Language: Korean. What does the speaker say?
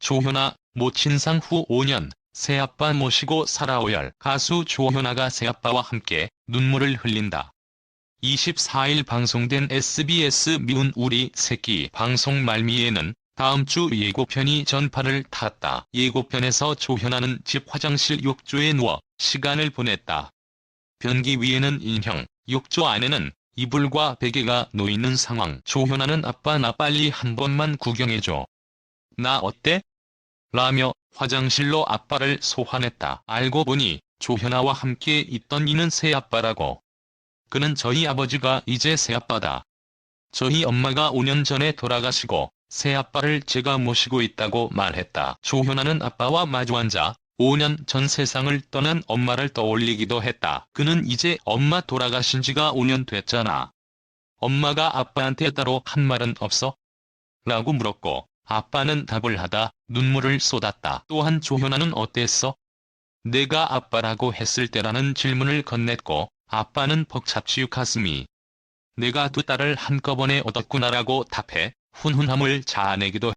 조현아, 모친상 후 5년, 새아빠 모시고 살아오열 가수 조현아가 새아빠와 함께 눈물을 흘린다. 24일 방송된 SBS 미운 우리 새끼 방송 말미에는 다음 주 예고편이 전파를 탔다. 예고편에서 조현아는 집 화장실 욕조에 누워 시간을 보냈다. 변기 위에는 인형, 욕조 안에는 이불과 베개가 놓이는 상황. 조현아는 아빠 나 빨리 한 번만 구경해줘. 나 어때? 라며 화장실로 아빠를 소환했다. 알고 보니 조현아와 함께 있던 이는 새아빠라고. 그는 저희 아버지가 이제 새아빠다. 저희 엄마가 5년 전에 돌아가시고 새아빠를 제가 모시고 있다고 말했다. 조현아는 아빠와 마주 앉아 5년 전 세상을 떠난 엄마를 떠올리기도 했다. 그는 이제 엄마 돌아가신 지가 5년 됐잖아. 엄마가 아빠한테 따로 한 말은 없어? 라고 물었고 아빠는 답을 하다 눈물을 쏟았다. 또한 조현아는 어땠어? 내가 아빠라고 했을 때라는 질문을 건넸고 아빠는 벅찹지 가슴이 내가 두 딸을 한꺼번에 얻었구나라고 답해 훈훈함을 자아내기도